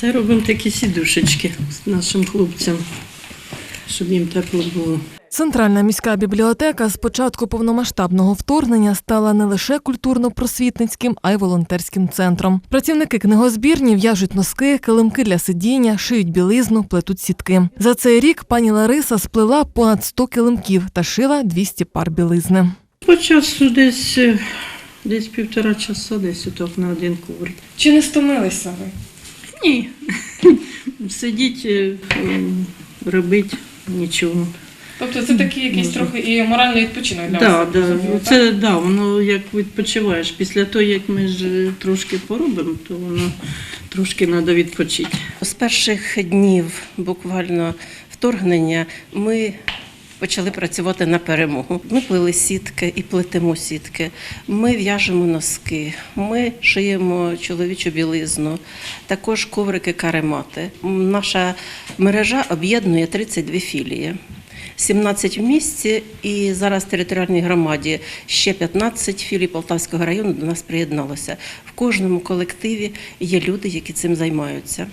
Це робимо такі сідушечки з нашим хлопцям, щоб їм тепло було. Центральна міська бібліотека з початку повномасштабного вторгнення стала не лише культурно-просвітницьким, а й волонтерським центром. Працівники книгозбірні в'яжуть носки, килимки для сидіння, шиють білизну, плетуть сітки. За цей рік пані Лариса сплела понад 100 килимків та шила 200 пар білизни. По часу десь, е, десь півтора часа, десь отак на один коврик. Чи не стомилися ви? Ні. Сидіть, е, робить нічого. Тобто це такий якийсь трохи і моральний відпочинок для Да, вас. да. розумію, так? Це да, воно як відпочиваєш. Після того, як ми ж е, трошки поробимо, то воно трошки треба відпочити. З перших днів буквально вторгнення ми почали працювати на перемогу. Ми плели сітки і плетемо сітки. Ми в'яжемо носки, ми шиємо чоловічу білизну, також коврики каремати. Наша мережа об'єднує 32 філії. 17 в місті і зараз в територіальній громаді ще 15 філій Полтавського району до нас приєдналося. В кожному колективі є люди, які цим займаються.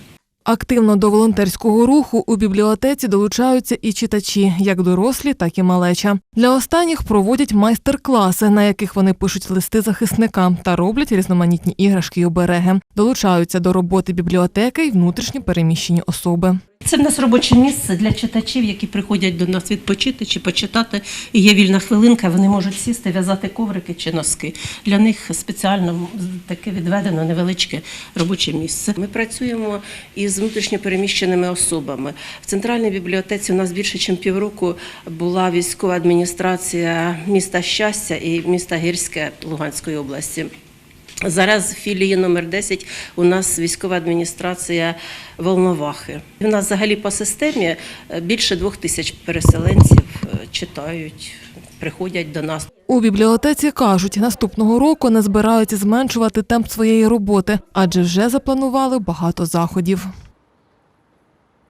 Активно до волонтерського руху у бібліотеці долучаються і читачі, як дорослі, так і малеча. Для останніх проводять майстер-класи, на яких вони пишуть листи захисникам та роблять різноманітні іграшки й обереги. Долучаються до роботи бібліотеки й внутрішньо переміщені особи. Це в нас робоче місце для читачів, які приходять до нас відпочити чи почитати. І є вільна хвилинка, вони можуть сісти, в'язати коврики чи носки. Для них спеціально таке відведено невеличке робоче місце. Ми працюємо із внутрішньопереміщеними особами. В центральній бібліотеці у нас більше ніж півроку була військова адміністрація міста Щастя і міста Гірське Луганської області. Зараз в філії номер 10 у нас військова адміністрація Волновахи. У нас взагалі по системі е, більше двох тисяч переселенців е, читають, приходять до нас. У бібліотеці кажуть, наступного року не збираються зменшувати темп своєї роботи, адже вже запланували багато заходів.